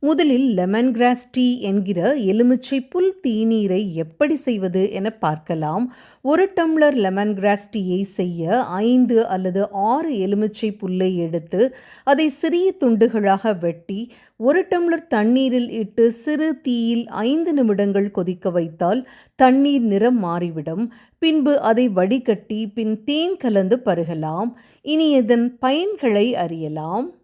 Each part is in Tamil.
முதலில் லெமன் கிராஸ் டீ என்கிற எலுமிச்சை புல் தீநீரை எப்படி செய்வது என பார்க்கலாம். ஒரு டம்ளர் லெமன் கிராஸ் டீயை செய்ய ஐந்து அல்லது ஆறு எலுமிச்சை புல்லை எடுத்து அதை சிறிய துண்டுகளாக வெட்டி ஒரு டம்ளர் தண்ணீரில் இட்டு சிறு தீயில் ஐந்து நிமிடங்கள் கொதிக்க வைத்தால் தண்ணீர் நிறம் மாறிவிடும். பின்பு அதை வடிகட்டி பின் தேன் கலந்து பருகலாம். இனி இதன் பயன்களை அறியலாம்.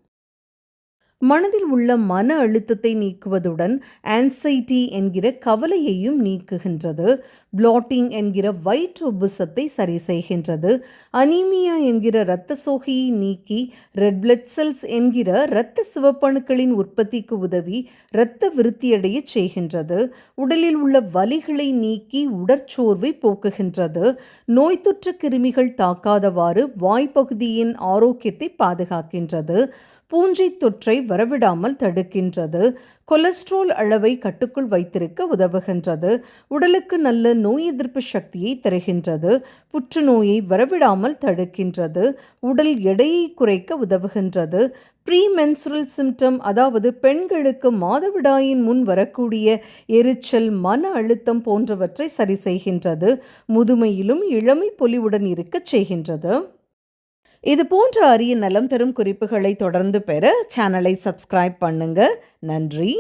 மனதில் உள்ள மன அழுத்தத்தை நீக்குவதுடன் ஆன்சைட்டி என்கிற கவலையையும் நீக்குகின்றது. பிளாட்டிங் என்கிற வயிற்று உபுசத்தை சரி செய்கின்றது. அனீமியா என்கிற இரத்த சோகையை நீக்கி ரெட் பிளட் செல்ஸ் என்கிற இரத்த சிவப்பணுக்களின் உற்பத்திக்கு உதவி இரத்த விருத்தியடைய செய்கின்றது. உடலில் உள்ள வலிகளை நீக்கி உடற்சோர்வை போக்குகின்றது. நோய் தொற்று கிருமிகள் தாக்காதவாறு வாய்ப்பகுதியின் ஆரோக்கியத்தை பாதுகாக்கின்றது. பூஞ்சை தொற்றை வரவிடாமல் தடுக்கின்றது. கொலஸ்ட்ரால் அளவை கட்டுக்குள் வைத்திருக்க உதவுகின்றது. உடலுக்கு நல்ல நோய் எதிர்ப்பு சக்தியை தருகின்றது. புற்றுநோயை வரவிடாமல் தடுக்கின்றது. உடல் எடையை குறைக்க உதவுகின்றது. ப்ரீமென்சுரல் சிம்டம் அதாவது பெண்களுக்கு மாதவிடாயின் முன் வரக்கூடிய எரிச்சல் மன அழுத்தம் போன்றவற்றை சரி செய்கின்றது. முதுமையிலும் இளமை பொலிவுடன் இருக்கச் செய்கின்றது. இது போன்ற அரிய நலம் தரும் குறிப்புகளை தொடர்ந்து பெற சேனலை சப்ஸ்கிரைப் பண்ணுங்க. நன்றி.